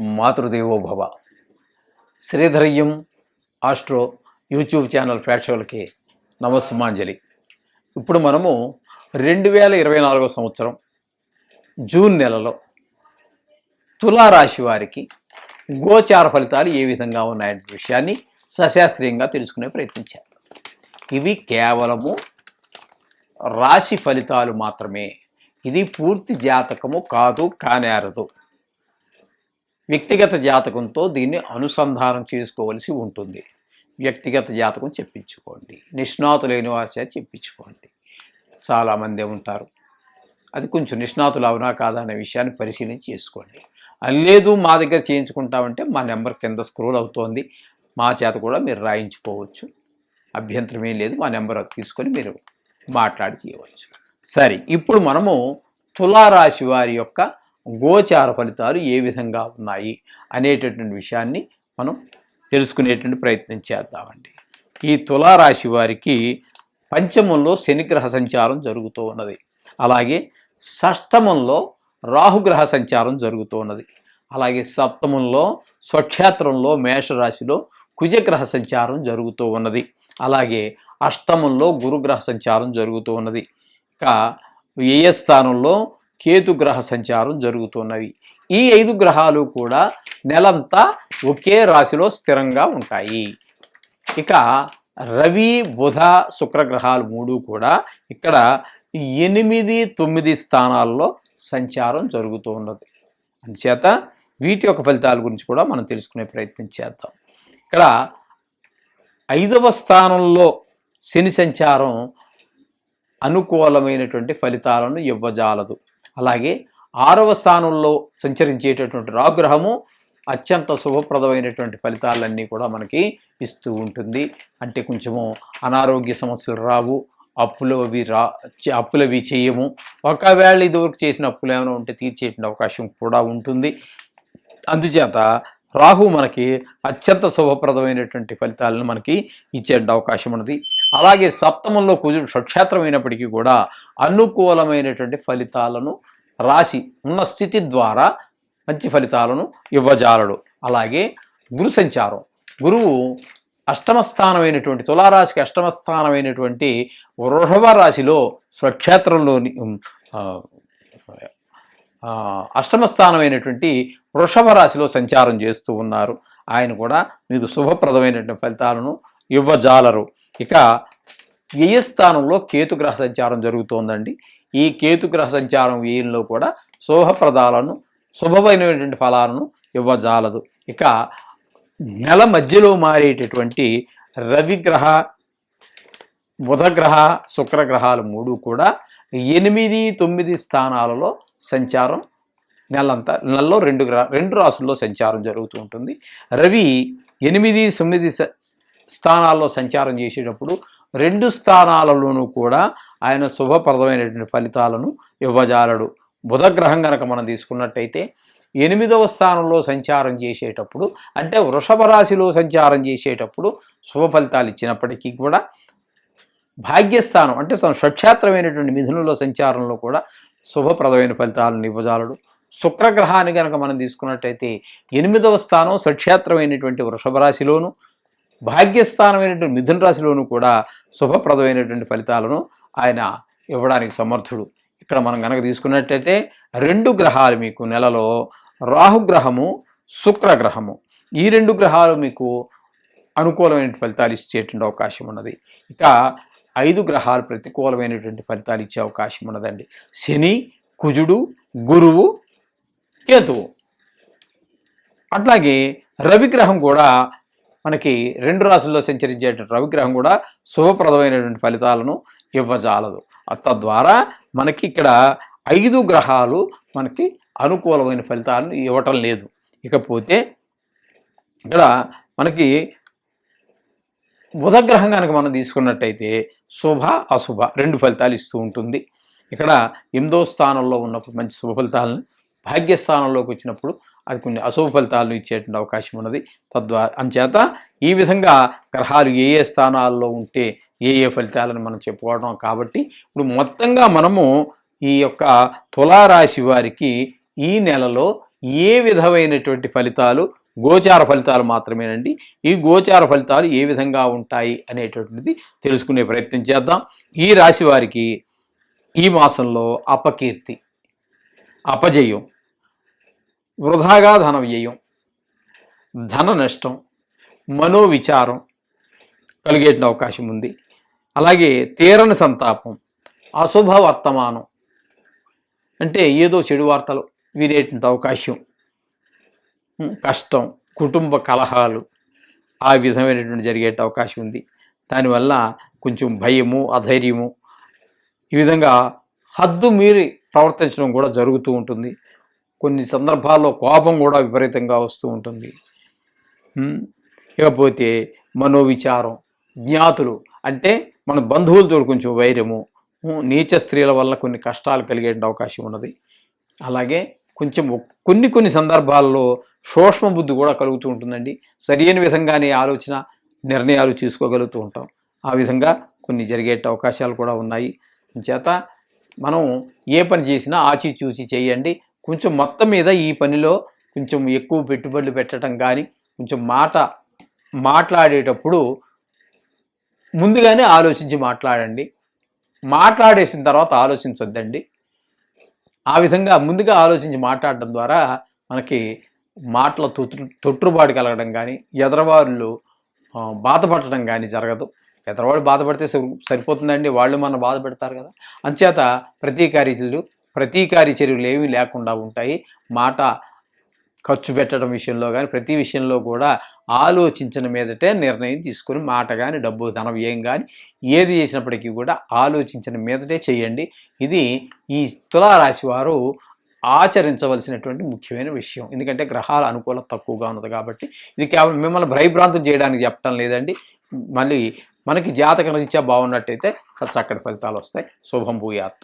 మాతృదేవో భవ. Astro YouTube channel ప్రేక్షకులకి నమస్సుమాంజలి. ఇప్పుడు మనము రెండు వేల ఇరవై నాలుగో సంవత్సరం జూన్ నెలలో తులారాశి వారికి గోచార ఫలితాలు ఏ విధంగా ఉన్నాయనే విషయాన్ని సశాస్త్రీయంగా తెలుసుకునే ప్రయత్నించారు. ఇవి కేవలము రాశి ఫలితాలు మాత్రమే. ఇది పూర్తి జాతకము కాదు కానేరదు. వ్యక్తిగత జాతకంతో దీన్ని అనుసంధానం చేసుకోవలసి ఉంటుంది. వ్యక్తిగత జాతకం చెప్పించుకోండి. నిష్ణాతులైన వారి చెప్పించుకోండి. చాలామంది ఉంటారు అది కొంచెం నిష్ణాతులు అవునా కాదా? అనే విషయాన్ని పరిశీలించి చేసుకోండి. అది లేదు మా దగ్గర చేయించుకుంటామంటే మా నెంబర్ కింద స్క్రోల్ అవుతోంది. మా చేత కూడా మీరు రాయించుకోవచ్చు. అభ్యంతరం ఏం లేదు మా నెంబర్ తీసుకొని మీరు మాట్లాడి చేయవచ్చు. సరే ఇప్పుడు మనము తులారాశి వారి యొక్క గోచార ఫలితాలు ఏ విధంగా ఉన్నాయి అనేటటువంటి విషయాన్ని మనం తెలుసుకునేటువంటి ప్రయత్నం చేద్దామండి. ఈ తులారాశి వారికి పంచమంలో శనిగ్రహ సంచారం జరుగుతూ ఉన్నది. అలాగే షష్టమంలో రాహుగ్రహ సంచారం జరుగుతూ ఉన్నది. అలాగే సప్తమంలో స్వక్షేత్రంలో మేషరాశిలో కుజగ్రహ సంచారం జరుగుతూ ఉన్నది. అలాగే అష్టమంలో గురుగ్రహ సంచారం జరుగుతూ ఉన్నది. ఇక ఏ స్థానంలో కేతుగ్రహ సంచారం జరుగుతున్నవి. ఈ ఐదు గ్రహాలు కూడా నెలంతా ఒకే రాశిలో స్థిరంగా ఉంటాయి. ఇక రవి బుధ శుక్రగ్రహాలు మూడు కూడా ఇక్కడ ఎనిమిది తొమ్మిది స్థానాల్లో సంచారం జరుగుతూ ఉన్నది అందుచేత వీటి యొక్క ఫలితాల గురించి కూడా మనం తెలుసుకునే ప్రయత్నం చేద్దాం. ఇక్కడ ఐదవ స్థానంలో శని సంచారం అనుకూలమైనటువంటి ఫలితాలను ఇవ్వజాలదు. అలాగే ఆరవ స్థానంలో సంచరించేటటువంటి రాగ్రహము అత్యంత శుభప్రదమైనటువంటి ఫలితాలన్నీ కూడా మనకి ఇస్తూ ఉంటుంది. అంటే కొంచెము అనారోగ్య సమస్యలు రావు అప్పులు అవి రా అప్పులవి చేయము. ఒకవేళ ఇదివరకు చేసిన అప్పులు ఏమైనా ఉంటే తీర్చేటువంటి అవకాశం కూడా ఉంటుంది. అందుచేత రాహు మనకి అత్యంత శుభప్రదమైనటువంటి ఫలితాలను మనకి ఇచ్చే అవకాశం ఉన్నది. అలాగే సప్తమంలో కుజుడు సక్షేత్రమైనప్పటికీ కూడా అనుకూలమైనటువంటి ఫలితాలను రాసి ఉన్న స్థితి ద్వారా మంచి ఫలితాలను ఇవ్వజాలడు. అలాగే గురు సంచారం. గురువు అష్టమ స్థానమైనటువంటి తులారాశికి అష్టమ స్థానమైనటువంటి వృషభ రాశిలో స్వక్షేత్రంలోని అష్టమస్థానమైనటువంటి అష్టమ స్థానమైనటువంటి వృషభ రాశిలో సంచారం చేస్తూ ఉన్నారు. ఆయన కూడా మీకు శుభప్రదమైనటువంటి ఫలితాలను ఇవ్వజాలరు ఇక వ్యయ స్థానంలో కేతుగ్రహ సంచారం జరుగుతోందండి. ఈ కేతుగ్రహ సంచారం వ్యయంలో కూడా శోభప్రదాలను శుభమైనటువంటి ఫలాలను ఇవ్వజాలదు ఇక నెల మధ్యలో మారేటటువంటి రవిగ్రహ బుధగ్రహ శుక్రగ్రహాలు మూడు కూడా ఎనిమిది తొమ్మిది స్థానాలలో సంచారం నెలంతా నెలలో రెండు గ్రహ రెండు రాసుల్లో సంచారం జరుగుతూ ఉంటుంది. రవి ఎనిమిది తొమ్మిది స్థానాల్లో సంచారం చేసేటప్పుడు రెండు స్థానాలలోనూ కూడా ఆయన శుభప్రదమైనటువంటి ఫలితాలను ఇవ్వజాలడు. బుధగ్రహం కనుక మనం తీసుకున్నట్టయితే ఎనిమిదవ స్థానంలో సంచారం చేసేటప్పుడు అంటే వృషభ రాశిలో సంచారం చేసేటప్పుడు శుభ ఫలితాలు ఇచ్చినప్పటికీ కూడా భాగ్యస్థానం అంటే తన స్వక్షేత్రమైనటువంటి మిథునంలో సంచారంలో కూడా శుభప్రదమైన ఫలితాలను ఇవ్వజాలడు. శుక్రగ్రహాన్ని కనుక మనం తీసుకున్నట్టయితే ఎనిమిదవ స్థానం స్వక్షేత్రమైనటువంటి వృషభ రాశిలోను భాగ్యస్థానమైనటువంటి మిథున రాశిలోనూ కూడా శుభప్రదమైనటువంటి ఫలితాలను ఆయన ఇవ్వడానికి సమర్థుడు. ఇక్కడ మనం కనుక తీసుకున్నట్టయితే రెండు గ్రహాలు మీకు నెలలో రాహుగ్రహము శుక్రగ్రహము ఈ రెండు గ్రహాలు మీకు అనుకూలమైన ఫలితాలు ఇచ్చేటువంటి అవకాశం ఉన్నది. ఇక ఐదు గ్రహాలు ప్రతికూలమైనటువంటి ఫలితాలు ఇచ్చే అవకాశం ఉన్నదండి. శని కుజుడు గురువు కేతువు. అట్లాగే రవిగ్రహం కూడా మనకి రెండు రాశుల్లో సంచరించేటువంటి రవిగ్రహం కూడా శుభప్రదమైనటువంటి ఫలితాలను ఇవ్వజాలదు. తద్వారా మనకి ఇక్కడ ఐదు గ్రహాలు మనకి అనుకూలమైన ఫలితాలను ఇవ్వటం లేదు. ఇకపోతే ఇక్కడ మనకి బుధగ్రహం కనుక మనం తీసుకున్నట్టయితే శుభ అశుభ రెండు ఫలితాలు ఇస్తూ ఉంటుంది. ఇక్కడ ఎనిమిదో స్థానంలో ఉన్నప్పుడు మంచి శుభ ఫలితాలను భాగ్యస్థానంలోకి వచ్చినప్పుడు అది కొన్ని అశుభ ఫలితాలను ఇచ్చేటువంటి అవకాశం ఉన్నది. తద్వారా అంచేత ఈ విధంగా గ్రహాలు ఏ ఏ స్థానాల్లో ఉంటే ఏ ఏ ఫలితాలను మనం చెప్పుకోవడం కాబట్టి ఇప్పుడు మొత్తంగా మనము ఈ యొక్క తులారాశి వారికి ఈ నెలలో ఏ విధమైనటువంటి ఫలితాలు గోచార ఫలితాలు మాత్రమేనండి. ఈ గోచార ఫలితాలు ఏ విధంగా ఉంటాయి అనేటువంటిది తెలుసుకునే ప్రయత్నం చేద్దాం. ఈ రాశి వారికి ఈ మాసంలో అపకీర్తి అపజయం వృధాగా ధన వ్యయం ధన నష్టం మనోవిచారం కలిగే అవకాశం ఉంది. అలాగే తీరని సంతాపం అశుభ వర్తమానం అంటే ఏదో చెడు వార్తలు వినేటువంటి అవకాశం. కష్టం కుటుంబ కలహాలు ఆ విధమైనటువంటి జరిగే అవకాశం ఉంది. దానివల్ల కొంచెం భయము అధైర్యము ఈ విధంగా హద్దు మీరి ప్రవర్తించడం కూడా జరుగుతూ ఉంటుంది. కొన్ని సందర్భాల్లో కోపం కూడా విపరీతంగా వస్తూ ఉంటుంది. ఇకపోతే మనోవిచారం జ్ఞాతులు అంటే మన బంధువులతో కొంచెం వైరము నీచ స్త్రీల వల్ల కొన్ని కష్టాలు కలిగే అవకాశం ఉన్నది. అలాగే కొంచెం కొన్ని కొన్ని సందర్భాల్లో సూక్ష్మ బుద్ధి కూడా కలుగుతూ ఉంటుందండి. సరైన విధంగానే ఆలోచన నిర్ణయాలు తీసుకోగలుగుతూ ఉంటాం. ఆ విధంగా కొన్ని జరిగే అవకాశాలు కూడా ఉన్నాయి. చేత మనం ఏ పని చేసినా ఆచి చూసి చేయండి. కొంచెం మొత్తం మీద ఈ పనిలో కొంచెం ఎక్కువ పెట్టుబడులు పెట్టడం కానీ కొంచెం మాట మాట్లాడేటప్పుడు ముందుగానే ఆలోచించి మాట్లాడండి. మాట్లాడేసిన తర్వాత ఆలోచించొద్దండి. ఆ విధంగా ముందుగా ఆలోచించి మాట్లాడడం ద్వారా మనకి మాటల తొట్టు తొట్టుబాటు కలగడం కానీ ఎదరవాళ్ళు బాధపడటం కానీ జరగదు. ఎదరవాళ్ళు బాధపడితే సరి- సరిపోతుందండి వాళ్ళు మనం బాధపడతారు కదా. అంచేత ప్రతీకారీ చర్యలు ప్రతీకారి చర్యలు ఏమీ లేకుండా ఉంటాయి. మాట ఖర్చు పెట్టడం విషయంలో కానీ ప్రతి విషయంలో కూడా ఆలోచించిన మీదటే నిర్ణయం తీసుకొని మాట కానీ డబ్బు ధనం ఏం కానీ ఏది చేసినప్పటికీ కూడా ఆలోచించిన మీదటే చేయండి. ఇది ఈ తులారాశి వారు ఆచరించవలసినటువంటి ముఖ్యమైన విషయం. ఎందుకంటే గ్రహాల అనుకూలత తక్కువగా ఉన్నది కాబట్టి ఇది కేవలం మిమ్మల్ని భయభ్రాంతులు చేయడానికి చెప్పడం లేదండి. మళ్ళీ మనకి జాతక రీత్యా బాగున్నట్టయితే చక్కటి ఫలితాలు వస్తాయి. శుభం భూయాత్.